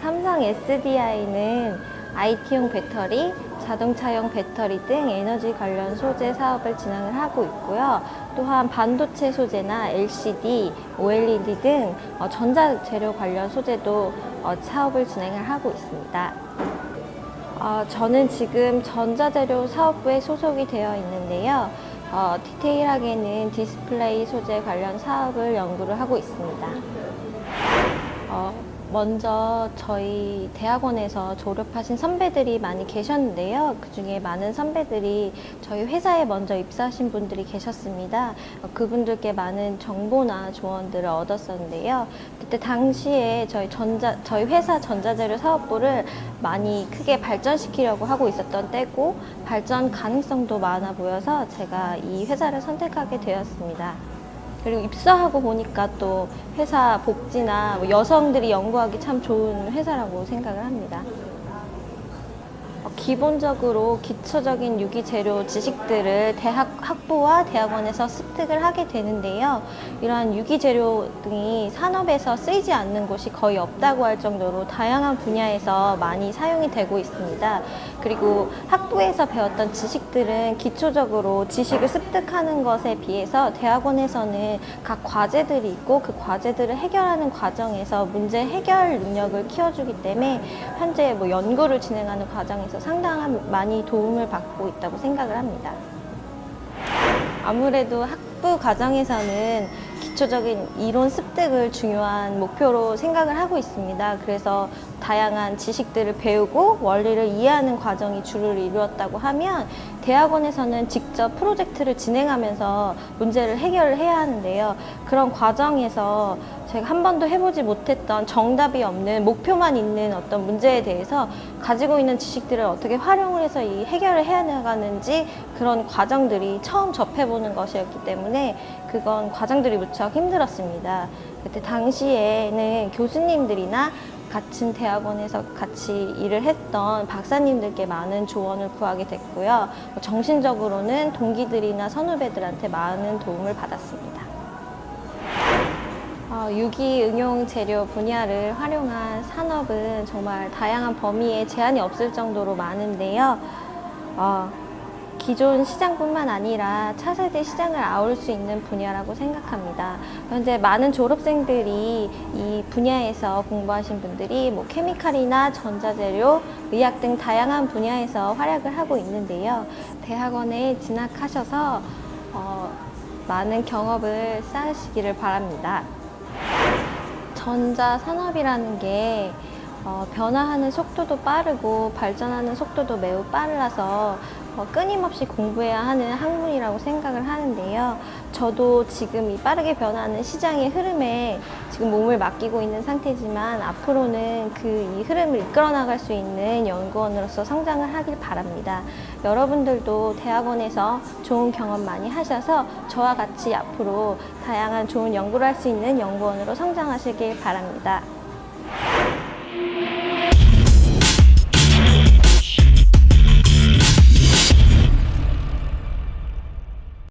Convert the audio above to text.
삼성 SDI는 IT용 배터리, 자동차용 배터리 등 에너지 관련 소재 사업을 진행을 하고 있고요. 또한 반도체 소재나 LCD, OLED 등 어, 전자재료 관련 소재도 어, 사업을 진행을 하고 있습니다. 어, 저는 지금 전자재료 사업부에 소속이 되어 있는데요. 어, 디테일하게는 디스플레이 소재 관련 사업을 연구를 하고 있습니다. 어, 먼저 저희 대학원에서 졸업하신 선배들이 많이 계셨는데요. 그 중에 많은 선배들이 저희 회사에 먼저 입사하신 분들이 계셨습니다. 어, 그분들께 많은 정보나 조언들을 얻었었는데요. 그때 당시에 저희 전자, 저희 회사 전자재료 사업부를 많이 크게 발전시키려고 하고 있었던 때고 발전 가능성도 많아 보여서 제가 이 회사를 선택하게 되었습니다. 그리고 입사하고 보니까 또 회사 복지나 뭐 여성들이 연구하기 참 좋은 회사라고 생각을 합니다. 어, 기본적으로 기초적인 유기 재료 지식들을 대학 학부와 대학원에서 습득을 하게 되는데요. 이러한 유기 재료 등이 산업에서 쓰이지 않는 곳이 거의 없다고 할 정도로 다양한 분야에서 많이 사용이 되고 있습니다. 그리고 학부에서 배웠던 지식들은 기초적으로 지식을 습득하는 것에 비해서 대학원에서는 각 과제들이 있고 그 과제들을 해결하는 과정에서 문제 해결 능력을 키워주기 때문에 현재 뭐 연구를 진행하는 과정에서 상당한 많이 도움을 받고 있다고 생각을 합니다. 아무래도 학부 과정에서는 기초적인 이론 습득을 중요한 목표로 생각을 하고 있습니다. 그래서 다양한 지식들을 배우고 원리를 이해하는 과정이 주를 이루었다고 하면 대학원에서는 직접 프로젝트를 진행하면서 문제를 해결을 해야 하는데요. 그런 과정에서 제가 한 번도 해보지 못했던 정답이 없는 목표만 있는 어떤 문제에 대해서 가지고 있는 지식들을 어떻게 활용을 해서 이 해결을 해야 나가는지 그런 과정들이 처음 접해보는 것이었기 때문에 그건 과정들이 무척 힘들었습니다. 그때 당시에는 교수님들이나 같은 대학원에서 같이 일을 했던 박사님들께 많은 조언을 구하게 됐고요. 뭐 정신적으로는 동기들이나 선후배들한테 많은 도움을 받았습니다. 어, 유기 응용 재료 분야를 활용한 산업은 정말 다양한 범위에 제한이 없을 정도로 많은데요. 어, 기존 시장뿐만 아니라 차세대 시장을 아울 수 있는 분야라고 생각합니다. 현재 많은 졸업생들이 이 분야에서 공부하신 분들이 뭐 케미칼이나 전자재료, 의학 등 다양한 분야에서 활약을 하고 있는데요. 대학원에 진학하셔서 어, 많은 경험을 쌓으시기를 바랍니다. 전자 산업이라는 게 어, 변화하는 속도도 빠르고 발전하는 속도도 매우 빨라서 어, 끊임없이 공부해야 하는 학문이라고 생각을 하는데요. 저도 지금 이 빠르게 변하는 시장의 흐름에 지금 몸을 맡기고 있는 상태지만 앞으로는 그 이 흐름을 이끌어 나갈 수 있는 연구원으로서 성장을 하길 바랍니다. 여러분들도 대학원에서 좋은 경험 많이 하셔서 저와 같이 앞으로 다양한 좋은 연구를 할 수 있는 연구원으로 성장하시길 바랍니다.